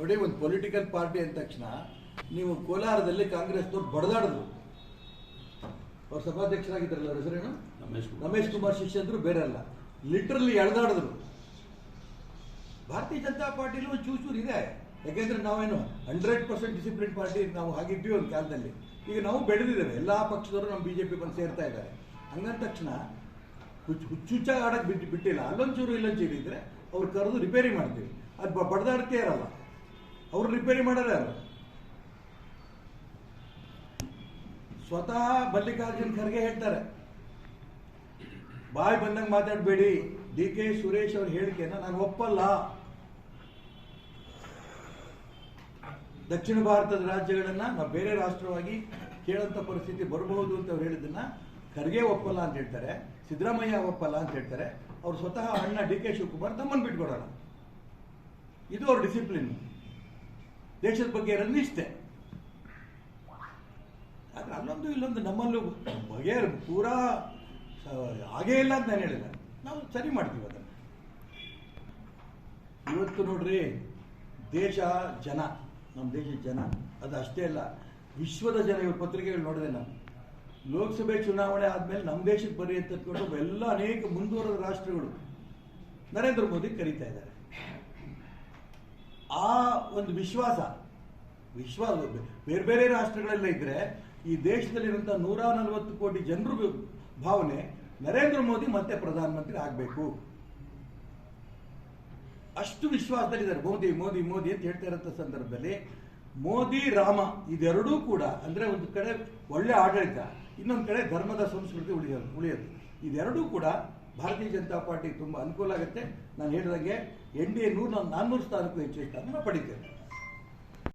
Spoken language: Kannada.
ನೋಡಿ ಒಂದು ಪೊಲಿಟಿಕಲ್ ಪಾರ್ಟಿ ಅಂದ ತಕ್ಷಣ ನೀವು ಕೋಲಾರದಲ್ಲಿ ಕಾಂಗ್ರೆಸ್ನವ್ರು ಬಡದಾಡಿದ್ರು. ಅವ್ರ ಸಭಾಧ್ಯಕ್ಷರಾಗಿದ್ದಾರಲ್ಲ ಅವ್ರ ಹೆಸರೇನು? ರಮೇಶ್ ಕುಮಾರ್. ರಮೇಶ್ ಕುಮಾರ್ ಶಿಷ್ಯಂದ್ರು ಬೇರೆ ಅಲ್ಲ. ಲಿಟ್ರಲಿ ಎಳ್ದಾಡಿದ್ರು. ಭಾರತೀಯ ಜನತಾ ಪಾರ್ಟಿಲೂ ಚೂಚೂರು ಇದೆ. ಯಾಕೆಂದ್ರೆ ನಾವೇನು ಹಂಡ್ರೆಡ್ ಪರ್ಸೆಂಟ್ ಡಿಸಿಪ್ಲಿನ್ ಪಾರ್ಟಿ ನಾವು ಹಾಗಿದ್ವಿ ಒಂದು ಕಾಲದಲ್ಲಿ. ಈಗ ನಾವು ಬೆಳೆದಿದ್ದೇವೆ. ಎಲ್ಲ ಪಕ್ಷದವರು ನಮ್ಮ ಬಿಜೆಪಿ ಬಂದು ಸೇರ್ತಾ ಇದ್ದಾರೆ. ಹಂಗಂದ ತಕ್ಷಣ ಹುಚ್ಚು ಹುಚ್ಚುಚ್ಚ ಆಡಕ್ಕೆ ಬಿಟ್ಟು ಬಿಟ್ಟಿಲ್ಲ. ಅಲ್ಲೊಂಚೂರು ಇಲ್ಲೊಂಚೂರು ಇದ್ರೆ ಅವ್ರು ಕರೆದು ರಿಪೇರಿ ಮಾಡ್ತೀವಿ. ಅದು ಬ- ಬಡ್ದಾಡ್ತೇ ಇರಲ್ಲ ಅವ್ರು ರಿಪೇರಿ ಮಾಡಲ್ಲ ಯಾರು? ಸ್ವತಃ ಮಲ್ಲಿಕಾರ್ಜುನ್ ಖರ್ಗೆ ಹೇಳ್ತಾರೆ. ಬಾಯಿ ಬಂದಂಗೆ ಮಾತಾಡಬೇಡಿ. ಡಿ ಕೆ ಸುರೇಶ್ ಅವ್ರ ಹೇಳಿಕೆನ ನಾನು ಒಪ್ಪಲ್ಲ. ದಕ್ಷಿಣ ಭಾರತದ ರಾಜ್ಯಗಳನ್ನ ನಾವು ಬೇರೆ ರಾಷ್ಟ್ರವಾಗಿ ಕೇಳಂತ ಪರಿಸ್ಥಿತಿ ಬರಬಹುದು ಅಂತ ಅವ್ರು ಹೇಳಿದ್ದನ್ನ ಖರ್ಗೆ ಒಪ್ಪಲ್ಲ ಅಂತ ಹೇಳ್ತಾರೆ. ಸಿದ್ದರಾಮಯ್ಯ ಒಪ್ಪಲ್ಲ ಅಂತ ಹೇಳ್ತಾರೆ. ಅವ್ರು ಸ್ವತಃ ಅಣ್ಣ ಡಿ ಕೆ ಶಿವಕುಮಾರ್ ತಮ್ಮನ್ನು ಬಿಟ್ಕೊಡೋಣ. ಇದು ಅವ್ರ ಡಿಸಿಪ್ಲಿನ್ ದೇಶದ ಬಗ್ಗೆ ನಿಷ್ಠೆ ಆದ್ರೆ ಅಲ್ಲೊಂದು ಇಲ್ಲೊಂದು ನಮ್ಮಲ್ಲೂ ಬಗೆ ಪೂರಾ ಹಾಗೇ ಇಲ್ಲ ಅಂತ ನಾನು ಹೇಳಿಲ್ಲ ನಾವು ಸರಿ ಮಾಡ್ತೀವಿ ಅದನ್ನು. ಇವತ್ತು ನೋಡ್ರಿ, ದೇಶ ಜನ ನಮ್ಮ ದೇಶದ ಜನ, ಅದು ಅಷ್ಟೇ ಅಲ್ಲ, ವಿಶ್ವದ ಜನ ಇವ್ರ ಪತ್ರಿಕೆಗಳು ನೋಡಿದೆ ನಾನು. ಲೋಕಸಭೆ ಚುನಾವಣೆ ಆದಮೇಲೆ ನಮ್ಮ ದೇಶಕ್ಕೆ ಬರೀ ಅಂತ ಎಲ್ಲ ಅನೇಕ ಮುಂದುವರೆದ ರಾಷ್ಟ್ರಗಳು ನರೇಂದ್ರ ಮೋದಿ ಕರೀತಾ ಇದ್ದಾರೆ. ಆ ಒಂದು ವಿಶ್ವಾಸ ವಿಶ್ವಾಸ, ಬೇರೆ ಬೇರೆ ರಾಷ್ಟ್ರಗಳೆಲ್ಲ ಇದ್ರೆ ಈ ದೇಶದಲ್ಲಿರುವಂತಹ ನೂರ ನಲವತ್ತು ಕೋಟಿ ಜನರು ಭಾವನೆ ನರೇಂದ್ರ ಮೋದಿ ಮತ್ತೆ ಪ್ರಧಾನಮಂತ್ರಿ ಆಗಬೇಕು. ಅಷ್ಟು ವಿಶ್ವಾಸದಲ್ಲಿದ್ದಾರೆ. ಮೋದಿ ಮೋದಿ ಮೋದಿ ಅಂತ ಹೇಳ್ತಾ ಇರೋ ಸಂದರ್ಭದಲ್ಲಿ ಮೋದಿ, ರಾಮ ಇದೆರಡೂ ಕೂಡ ಅಂದ್ರೆ ಒಂದು ಕಡೆ ಒಳ್ಳೆ ಆಡಳಿತ, ಇನ್ನೊಂದು ಕಡೆ ಧರ್ಮದ ಸಂಸ್ಕೃತಿ ಉಳಿಯೋದು ಉಳಿಯೋದು. ಇದೆರಡೂ ಕೂಡ ಭಾರತೀಯ ಜನತಾ ಪಾರ್ಟಿಗೆ ತುಂಬ ಅನುಕೂಲ ಆಗುತ್ತೆ. ನಾನು ಹೇಳಿದಂಗೆ ಎನ್ ಡಿ ಎ ನೂರ, ನಾನ್ನೂರು ಸ್ಥಾನಕ್ಕೂ ಹೆಚ್ಚು ಸ್ಥಾನ ಪಡಿತೇನೆ.